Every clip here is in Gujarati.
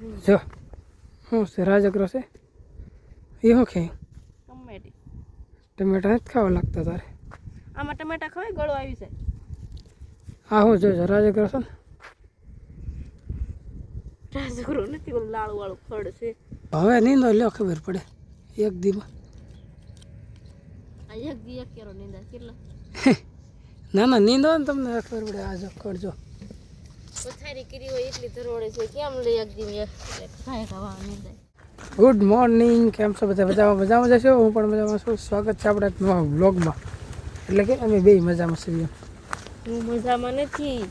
જો શું છે રાજગરો છે? એ શું ખાય? ટમેટી. ટમેટા નથી ખાવા લાગતા તારે? આમાં ટમેટા ખવાય? ગળો આવી જાય. આ જો જોજો રાજગરો છે ને? રાજગરો નથી ઓલું લાળું વાળું ફળ છે. હવે નીંદો લ્યો ખબર પડે. એક દીમાં. આ એક દી એક કેરો નીંદા કેટલા? ના ના નીંદો ને તમને ખબર પડે આ જો કરજો પથારી કરી હોય એટલી ધરોડે છે. કેમ લઈ એટલે ખાય ખાવા નીંદાય ગુડ મોર્નિંગ કેમ છો બધા? મજામાં મજામાં જશો હું પણ મજામાં છું. સ્વાગત છે આપણા નવા બ્લોગમાં એટલે કે અમે બે મજામાં છીએ. હું મજામાં નથી.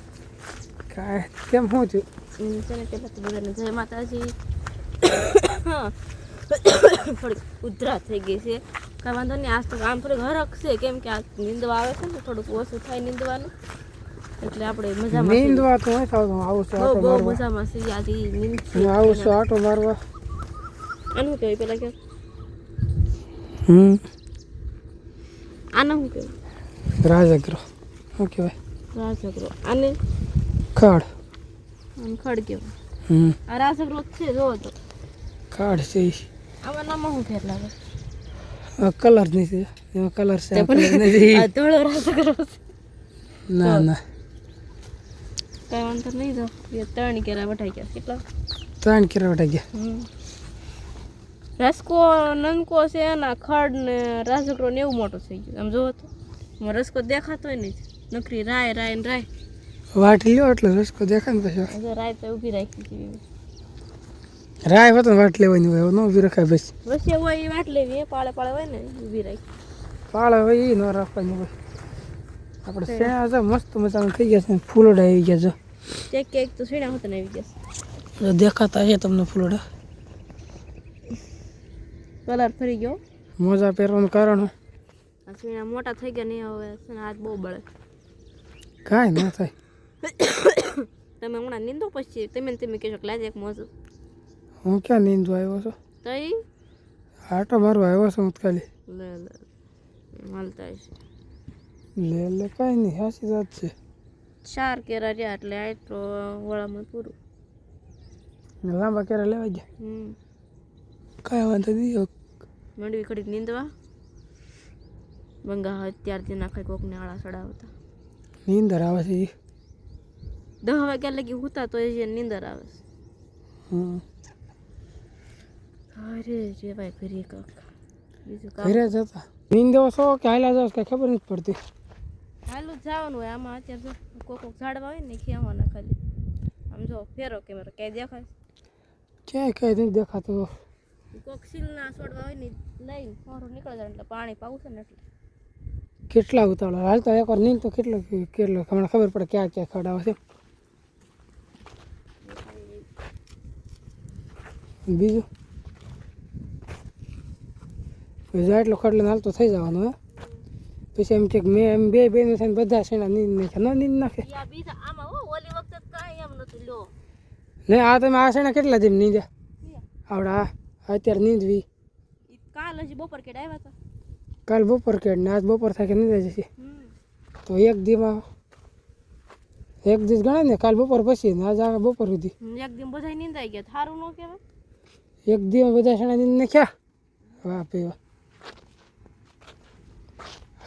કાંઈ કેમ શું થયું? હમ, છે ને પેલા તો બધાને જય માતાજી. થોડીક ઉધરા થઈ ગઈ છે. કાંઈ વાંધો નહીં આજ તો આમ થોડીક હરખ છે કેમ કે આ નીંદવા આવે છે ને થોડુંક ઓછું થાય નીંદવાનું. એટલે આપણે મજામાં. નીંદવા તો હોય થતું આવું છું આટો મારવા. મજામાં છે આજે નીંદ આવું છું આટો મારવા. આનું કહેવાય પેલા કે હમ. આનું શું કહેવાય? રાજગરો. શું કહેવાય? રાજગરો. આને? ખડ. આને ખડ કહેવાય. હમ. આ રાજગરો જ છે જો તો. ખડ છે. આમાં નામાં શું ફેર લાગે? આ કલર નહીં છે એમાં કલર છે ધોળો રાજગરો છે. ના ના. કાંઈ વાંધો નહીં તો ત્રણ કેરા વટાઈ ગયા. કેટલા? ત્રણ કેરા વટાઈ ગયા. રસકો નનકો છે એના ખડ ને રાજગરો ને એવું મોટો થઈ ગયો. આમ જોવો તો. રસકો હોય ને નકરી રાય રાય ને રાય. વાટ લ્યો એટલે રસકો દેખાય ને પછી. રાય તો ઊભી રાખી રાય હોય તો વાટ લેવાની હોય ન ઊભી રખાય બસ વસે હોય એ વાટ લેવી પાળે પાળે હોય ને ઊભી રાખી. પાળે હોય એ ન રાખવાની હોય. આપણે સેણા તો મસ્ત મજાનું થઈ ગયા છે. ફૂલોડા આવી ગયા ચેક કેક તો સેણા હોતા આવી ગયા છે. દેખાતા છે તમને ફૂલોડા. કલર ફરી ગયો. મોજા પહેરવાનું કારણ સેણા આ સીણા મોટા થઈ ગયા નહીં હવે છે હાથ બહુ બળે. કાંઈ ના થાય. તમે હમણાં નીંદો પછી તમે તમે કહેશો કે લાજે એક મોજું. હું ક્યાં નીંદવા આવ્યો છું? તઈ? આટો મારવા આવ્યો છું ખાલી. લે લે. હાલતા હશે. લે લે કાંઈ નહીં સાચી વાત છે. ચાર કેરા રહ્યા એટલે આટલો વળામાં પૂરું. લાંબા કેરા લેવા ગયા? હમ. કાંઈ વાંધો નહીં મંડવી ખડી નીંદવા. બંગા અત્યારથી નાખે કોકને આળા ચડાવતા. નીંદર આવે છે. દહ વાગ્યા લગી હોતા તો એ નીંદર આવે છે. અરે રે ભાઈ ઘરે કાકા. બીજું ઘરે જતા નીંદો છો કે હાલ્યા જાવ કાંઈ ખબર નથી પડતી. હાલું જવાનું હોય આમાં અત્યારે જો કોક કોક ઝાડવા હોય ને ખેવાના ખાલી આમ જો ફેરો કેમેરો ક્યાંય દેખાય? ક્યાંય ક્યાંય નહીં દેખાતું. કોક સીલના છોડવા હોય ને લઈને ફોરું નીકળ જાય એટલે પાણી પાવું છે ને એટલે. કેટલા ઉતાવળા? એક એકવાર નીંદ તો કેટલો કેટલો? હમણાં ખબર પડે ક્યાં ક્યાં ખડાવે છે. બીજું? બીજા એટલો ખડલે હાલતો થઈ જવાનું હે. પછી એમ કે મેં એમ બે બેન થઈને બધા શેણા નીંદ નાખે ન નીંદ નાખે. બીજા આમાં હો ઓલી વખતે કાંઈ એમ નતું લો ને આ તમે આ શેણા કેટલા જેમ નીંદ્યા? આવડા અત્યારે નીંદવી. કાલ હજી બપોર કેડ આવ્યા હતા કાલ બપોર કેડ ને આજ બપોર થાય કે નીંદાઈ જશે. તો એક દીમાં એક દિવસ ગણાય ને કાલ બપોર પછી ને આજ આવે બપોર સુધી. એક દિન બધા નીંદાઈ ગયા. થારું ન કહેવાય. એક દિવસ બધા શેણા નીંદ નાખ્યા વાહ પીવા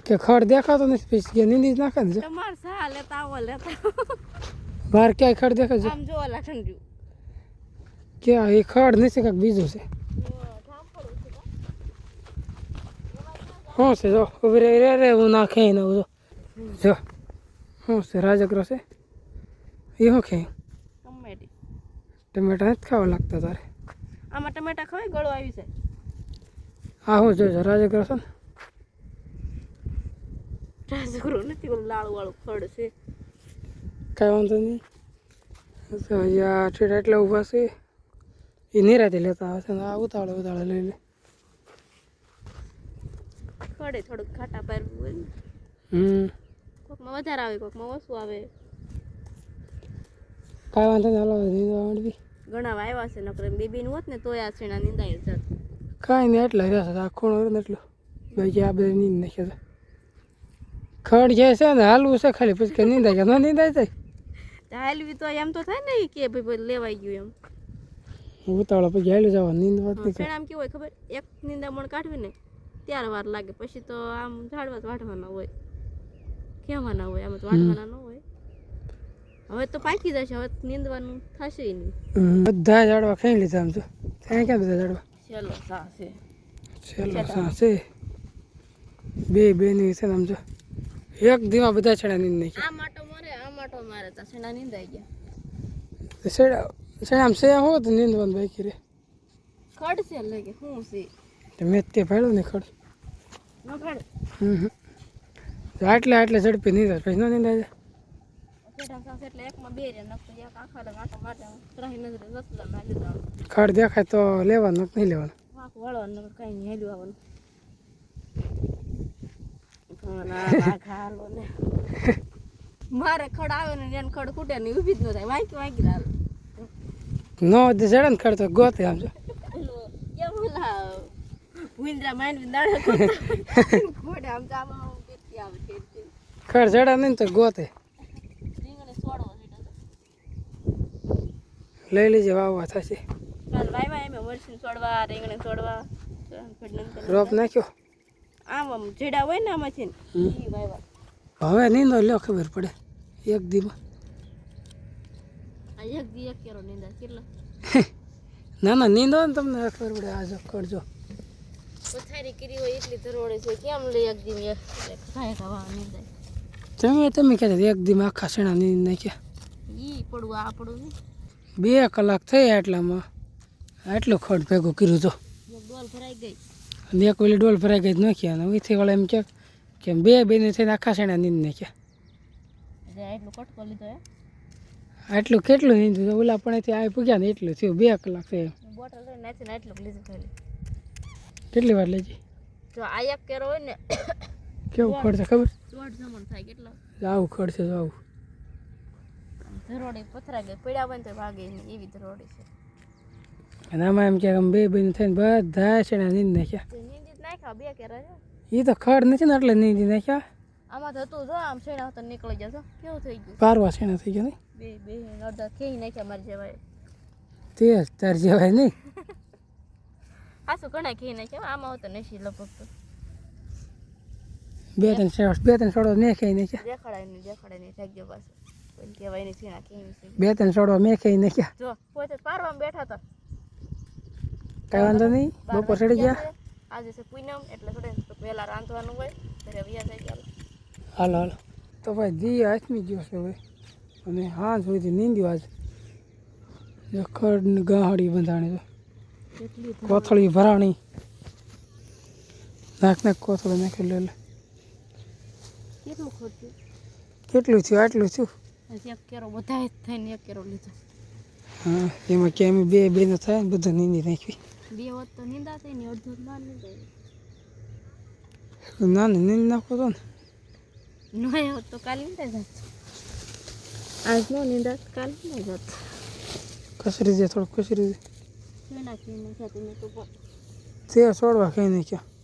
કે ખડ દેખાતો નથી પછી કે નીંદી જ નાખે ને તમાર સા લેતા આવો લેતા બહાર ક્યાંય ખડ દેખે છે? આમ જો. ઓલા ઠંડુ ક્યાં એ ખડ નથી કાંઈક બીજું છે. શું છે જો? ઊભી રહી રે રે હું નાખે ને જો જો શું છે રાજગરો છે? એ શું ખે ટમેટી. ટમેટા નથી ખાવા લાગતા તારે? આમાં ટમેટા ખવાય ગળો આવી જાય. હા હું જોજો રાજગરો છે ને? રાજગરો નથી ઓલું લાળું વાળું ફળ છે કાંઈ વાંધો નહીં તો અહીંયા ઠેઠ એટલા ઊભા છે એ નિરાતે લેતા આવે છે આ ઉતાવળે ઉતાવળે લઈ લે ખડે થોડુંક ખાટા પારવું હોય ને હમ કોકમાં વધારે આવે કોકમાં ઓછું આવે કાંઈ વાંધો નહીં હાલો દીધા માંડવી ઘણા આવ્યા છે નકર બેબીનું હોત ને તોય આ છેણા નિંદાય જાત કાંઈ નહીં એટલા રહેશે આ ખૂણો ને એટલું બાકી આ બધા નીંદ નાખ્યા હતા ખડ જે છે ને હાલવું છે ખાલી. પછી કે નીંદાય કે ન નીંદાય જાય હાલવી તો એમ તો થાય ને કે ભાઈ લેવાઈ ગયું એમ. ઉતાવળા પછી હાલ્યું જવા નીંદ વાત નહીં આમ કેવું હોય ખબર? એક નિંદામણ કાઢવી ને ત્યારે વાર લાગે. પછી તો આમ ઝાડવા જ વાઢવાના હોય. કેવાના હોય આમ તો વાઢવાના ન હોય. હવે તો પાકી જશે હવે નીંદવાનું થશે નહીં. બધા ઝાડવા ખાઈ લીધા આમ તો. ત્યાં ક્યાં બધા ઝાડવા? ચલો સાસે ચલો સાસે બે બે ની છે આમ જો. એક દીમાં બધા છેડા નીંદ નાખ્યા. આ માટો મારે આ માટો મારે તો છેડા નીંદાઈ ગયા. છેડા છેડા આમ છે હો તો નીંદવાનું બાકી રે ખડ છે લાગે હું છે? તો મેં તે ફાડ્યું ને ખડ. ન ખડ હમ આટલે આટલે ઝડપી નીંદા પછી ન નીંદાય? ખડ દેખાય તો લેવાનું નહીં લેવાનું. વાળવાનું નકર કઈ નહીં આવવાનું. હાલો ને મારે ખડ આવે ને એને ખડ ખૂટે ને ઊભી જ ન થાય. વાંકી વાંકી હાલ. નો જે ને ખડ તો ગોતે આમ જો. કેમ ઓલા ભૂંદરા માંડવી દાડા ઘોડે આમ જામ કેતી આવે. ખડ નહીં ને તો ગોતે. લઈ લેજે વાવવા થશે. કાલ વાયવા એમ મરચું છોડવા રીંગણે નંતર રોપ નાખ્યો? આમ આમ જેડા હોય ને આમાંથી ને હમ. ઈ હવે નીંદો લ્યો ખબર પડે. એક દીમાં આ એક દી એક કેરો નીંદા કેટલો? ના ના નીંદો ને તમને ખબર પડે આ જો કરજો. પથારી કરી હોય એટલી ધરોડે છે કેમ લઈ એક દી એક ખાય ખાવા નીંદાય તમે તમે કહેતા એક દીમાં આખા શેણા નીંદ નાખ્યા? ઈ પડવું આ પડવું ને બે કલાક થઈ એટલામાં. આટલું ખડ ભેગું કર્યું તો. ડોલ ભરાઈ ગઈ. અને એક ઓલી ડોલ ભરાઈ ગઈ નાખ્યા અને અહીંથી વાળા એમ કે કે બે બેને થઈને આખા સેણા નીંદ નાખ્યા. આટલું કેટલું નીંદું ઓલા પણ અહીંથી આ પૂગ્યા ને એટલું થયું બે કલાક થયું કેટલી વાર લેજી? જો આ એક કેરો હોય ને કેવું ખર્ચે ખબર? દોઢ જમણ થાય કેટલો? આવું છે આવું. ધરોડી પથરા ગઈ પડ્યા હોય ને તો ભાગે એવી ધરોડી છે. અને આમાં એમ કે આમ બે બેન થઈને બધા શેણા નીંદ નાખ્યા. તે નાખ્યા બે કેરા છે એ તો ખડ નથી ને એટલે નીંદ નાખ્યા. આમાં તો હતું જો આમ શેણા તો નીકળી જશો કેવું થઈ ગયું? પારવા શેણા થઈ ગયા નહીં બે બે અડધા ખેઈ નાખ્યા મારી જેવાય તે તાર જેવાય નહીં હાસું ઘણા ખેઈ નાખ્યા આમાં હોતો નશી લગભગ તો. બે ત્રણ શેડા બે ત્રણ સોડો મેં ખાઈ નાખ્યા. દેખાડાય નહીં દેખાડાય નહીં થઈ ગયો પાછું. કોઈ કહેવાય નહીં ખેઈ બે ત્રણ સોડો મેં ખાઈ નાખ્યા. જો પોતે પારવામાં બેઠા હતા. કાંઈ વાંધો નહીં બપોર ચડી ગયા આજે છે પૂનમ એટલે થોડે તો પહેલા રાંધવાનું હોય ઘરે વ્યા થઈ ગયા હાલો હાલો તો ભાઈ દી આથમી ગયો છે હવે અને હા સુધી નીંદ્યો આજ જો ગાહડી બંધાણી તો કોથળી ભરાણી નાખ નાખ કોથળી નાખી લે લે કેટલું ખોટું કેટલું થયું આટલું થયું એક કેરો બધા જ થઈને એક કેરો લીધો હા એમાં કે અમે બે બેનો થાય ને બધું નીંદી નાખી બે હોત તો નિંદા થઈ ને અડધું ના નિંદાય ના ને નીંદ નાખો તો ને નહીં હોત તો કાલ નિંદાય જાત આજ નો નિંદા કાલ નિંદાય જાત કસરી દે થોડું કસરી દે તો છોડવા ખાઈ નાખ્યા